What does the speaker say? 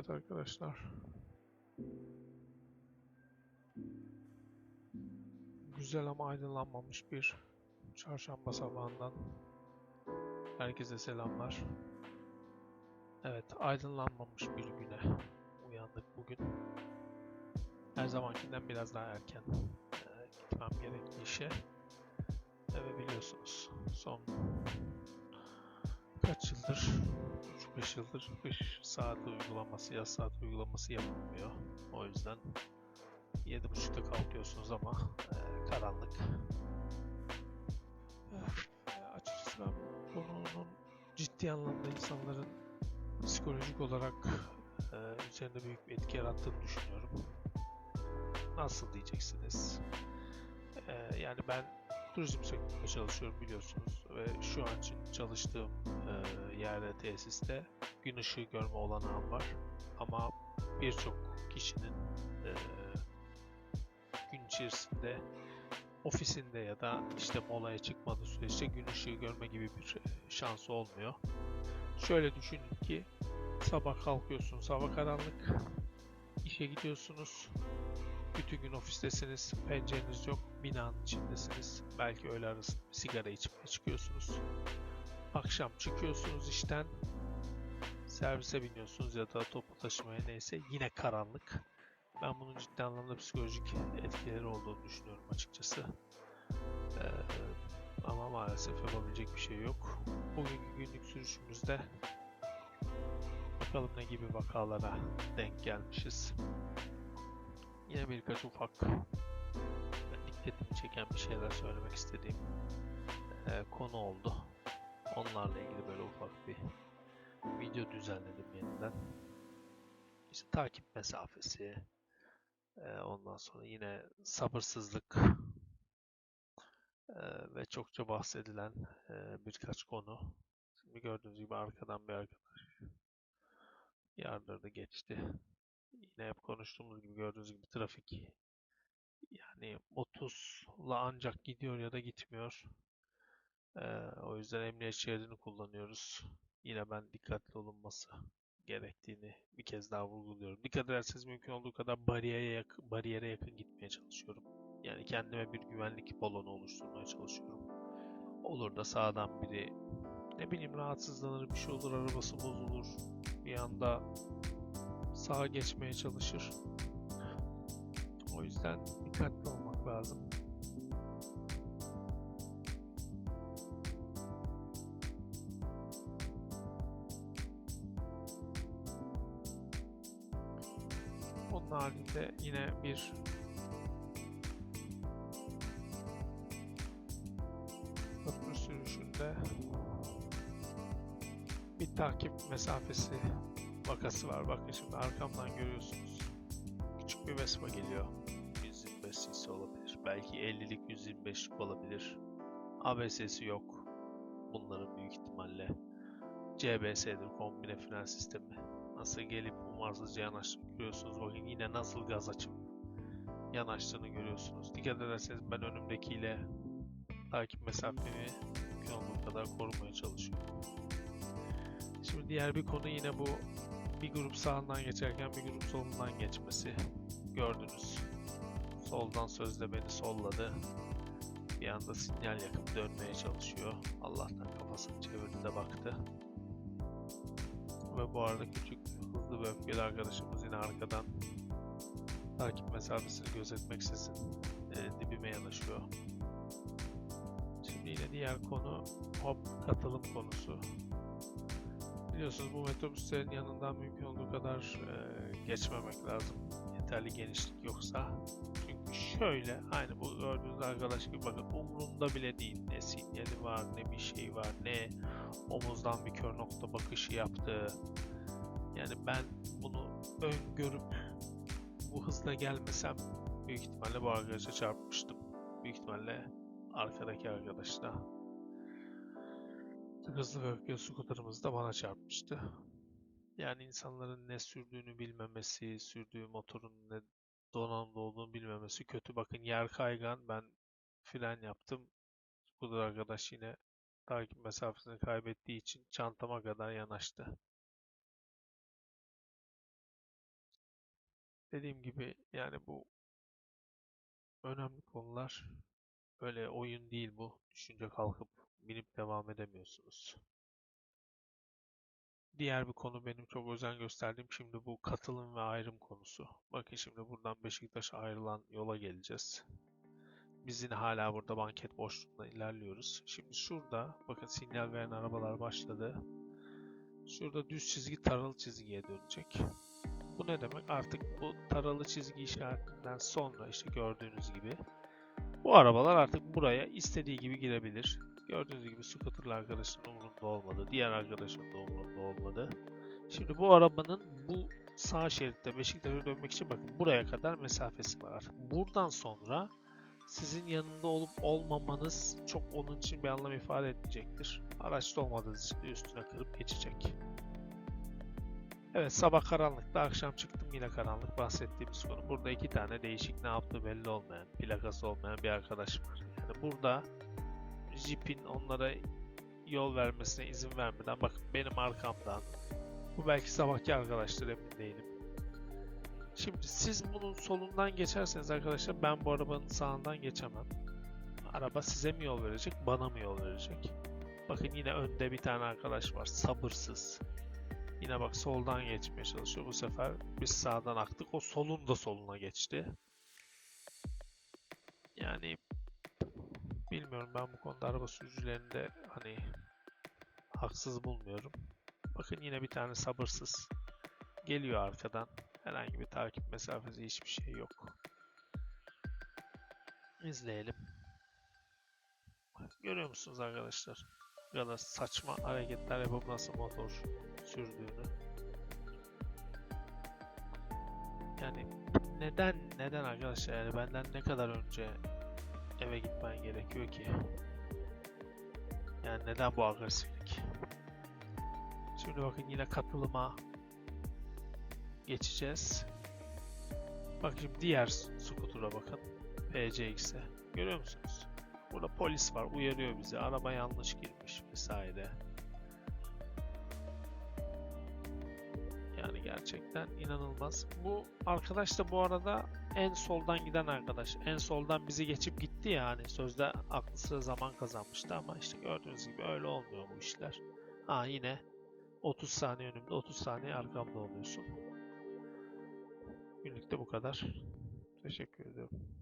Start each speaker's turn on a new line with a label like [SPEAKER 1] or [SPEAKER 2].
[SPEAKER 1] Evet arkadaşlar. Güzel ama aydınlanmamış bir çarşamba sabahından herkese selamlar. Evet, aydınlanmamış bir güne uyandık bugün. Her zamankinden biraz daha erken eee, gitmem gerekli işe. Ve biliyorsunuz son kaç yıldır 3-5 yıldır kış saati uygulaması, yaz saati uygulaması yapılmıyor. O yüzden 7.30'da kalkıyorsunuz ama eee, karanlık. Eee, açıkçası ben konunun ciddi anlamda insanların psikolojik olarak eee, üzerinde büyük bir etki yarattığını düşünüyorum. Nasıl diyeceksiniz? Eee, yani ben turizm sektöründe çalışıyorum biliyorsunuz ve şu an için çalıştığım eee, yerde tesiste gün ışığı görme olanağım var ama birçok kişinin eee, gün içerisinde ofisinde ya da işte molaya çıkmadığı süreçte gün ışığı görme gibi bir eee, şansı olmuyor. Şöyle düşünün ki sabah kalkıyorsunuz hava karanlık işe gidiyorsunuz bütün gün ofistesiniz, pencereniz yok, binanın içindesiniz. Belki öğle arasında sigara içmeye çıkıyorsunuz. Akşam çıkıyorsunuz işten, servise biniyorsunuz ya da toplu taşımaya neyse yine karanlık. Ben bunun ciddi anlamda psikolojik etkileri olduğunu düşünüyorum açıkçası. Ee, ama maalesef yapabilecek bir şey yok. Bugünkü günlük sürüşümüzde bakalım ne gibi vakalara denk gelmişiz. Yine birkaç ufak dikkatimi çeken bir şeyler söylemek istediğim eee, konu oldu. Onlarla ilgili böyle ufak bir video düzenledim yeniden. İşte takip mesafesi, eee, ondan sonra yine sabırsızlık eee, ve çokça bahsedilen eee, birkaç konu. Şimdi gördüğünüz gibi arkadan bir arkadaş yardırdı geçti. Yine hep konuştuğumuz gibi gördüğünüz gibi trafik yani 30'la ancak gidiyor ya da gitmiyor. Ee, o yüzden emniyet şeridini kullanıyoruz. Yine ben dikkatli olunması gerektiğini bir kez daha vurguluyorum. Dikkat ederseniz mümkün olduğu kadar bariyere yakın, bariyere yakın gitmeye çalışıyorum. Yani kendime bir güvenlik balonu oluşturmaya çalışıyorum. Olur da sağdan biri ne bileyim rahatsızlanır bir şey olur arabası bozulur bir anda sağa geçmeye çalışır. O yüzden dikkatli olmak lazım. Onun haricinde yine bir köprü sürüşünde bir takip mesafesi vakası var. Bakın şimdi arkamdan görüyorsunuz. Küçük bir Vespa geliyor. 125 cc olabilir. Belki 50'lik 125'lik olabilir. ABS'si yok. Bunların büyük ihtimalle CBS'dir kombine fren sistemi. Nasıl gelip umarsızca yanaştığını görüyorsunuz. Bakın yine nasıl gaz açıp yanaştığını görüyorsunuz. Dikkat ederseniz ben önümdekiyle takip mesafemi mümkün olduğu kadar korumaya çalışıyorum. Şimdi diğer bir konu yine bu bir grup sağından geçerken bir grup solundan geçmesi. Gördünüz. Soldan sözde beni solladı. Bir anda sinyal yakıp dönmeye çalışıyor. Allah'tan kafasını çevirdi de baktı. Ve bu arada küçük hızlı ve öfkeli arkadaşımız yine arkadan takip mesafesini gözetmeksizin e, dibime yanaşıyor. Şimdi yine diğer konu hop katılım konusu. Biliyorsunuz bu metrobüslerin yanından mümkün olduğu kadar e, geçmemek lazım. Yeterli genişlik yoksa. Şöyle aynı bu gördüğünüz arkadaş gibi bakın umrunda bile değil. Ne sinyali var ne bir şey var ne omuzdan bir kör nokta bakışı yaptı. Yani ben bunu öngörüp bu hızla gelmesem büyük ihtimalle bu arkadaşa çarpmıştım. Büyük ihtimalle arkadaki arkadaş da hızlı ve öfkeli skuterımız da bana çarpmıştı. Yani insanların ne sürdüğünü bilmemesi, sürdüğü motorun ne donanımda olduğunu bilmemesi kötü. Bakın yer kaygan, ben fren yaptım. Skuter arkadaş yine takip mesafesini kaybettiği için çantama kadar yanaştı. dediğim gibi yani bu önemli konular. Öyle oyun değil bu. Düşünce kalkıp binip devam edemiyorsunuz. Diğer bir konu benim çok özen gösterdiğim şimdi bu katılım ve ayrım konusu. Bakın şimdi buradan Beşiktaş'a ayrılan yola geleceğiz. Biz yine hala burada banket boşluğunda ilerliyoruz. Şimdi şurada bakın sinyal veren arabalar başladı. Şurada düz çizgi taralı çizgiye dönecek. Bu ne demek? Artık bu taralı çizgi işaretinden sonra işte gördüğünüz gibi bu arabalar artık buraya istediği gibi girebilir. Gördüğünüz gibi scooterlı arkadaşın umurunda olmadı. Diğer arkadaşın da umurunda olmadı. Şimdi bu arabanın bu sağ şeritte Beşiktaş'a dönmek için bakın buraya kadar mesafesi var. Buradan sonra sizin yanında olup olmamanız çok onun için bir anlam ifade etmeyecektir. Araçta olmadığınız için de üstüne kırıp geçecek. Evet sabah karanlıkta akşam çıktım yine karanlık bahsettiğimiz konu. Burada iki tane değişik ne yaptığı belli olmayan, plakası olmayan bir arkadaş var. Yani burada Jeep'in onlara yol vermesine izin vermeden bakın benim arkamdan bu belki sabahki arkadaşlar emin değilim. Şimdi siz bunun solundan geçerseniz arkadaşlar ben bu arabanın sağından geçemem. Araba size mi yol verecek, bana mı yol verecek? Bakın yine önde bir tane arkadaş var, sabırsız. Yine bak soldan geçmeye çalışıyor. Bu sefer biz sağdan aktık. O solun da soluna geçti. Yani bilmiyorum ben bu konuda araba sürücülerinde hani haksız bulmuyorum. Bakın yine bir tane sabırsız geliyor arkadan. Herhangi bir takip mesafesi hiçbir şey yok. İzleyelim. Görüyor musunuz arkadaşlar? Ya da saçma hareketler yapıp nasıl motor sürdüğünü. Yani neden neden arkadaşlar yani benden ne kadar önce eve gitmen gerekiyor ki? Yani neden bu agresiflik? Şimdi bakın yine katılıma geçeceğiz. Bak şimdi diğer skutura bakın. PCX'e. Görüyor musunuz? Burada polis var. Uyarıyor bizi. Araba yanlış girmiş vesaire. Gerçekten inanılmaz. Bu arkadaş da bu arada en soldan giden arkadaş. En soldan bizi geçip gitti ya hani sözde aklı sıra zaman kazanmıştı ama işte gördüğünüz gibi öyle olmuyor bu işler. Ha yine 30 saniye önümde 30 saniye arkamda oluyorsun. Günlük de bu kadar. Teşekkür ediyorum.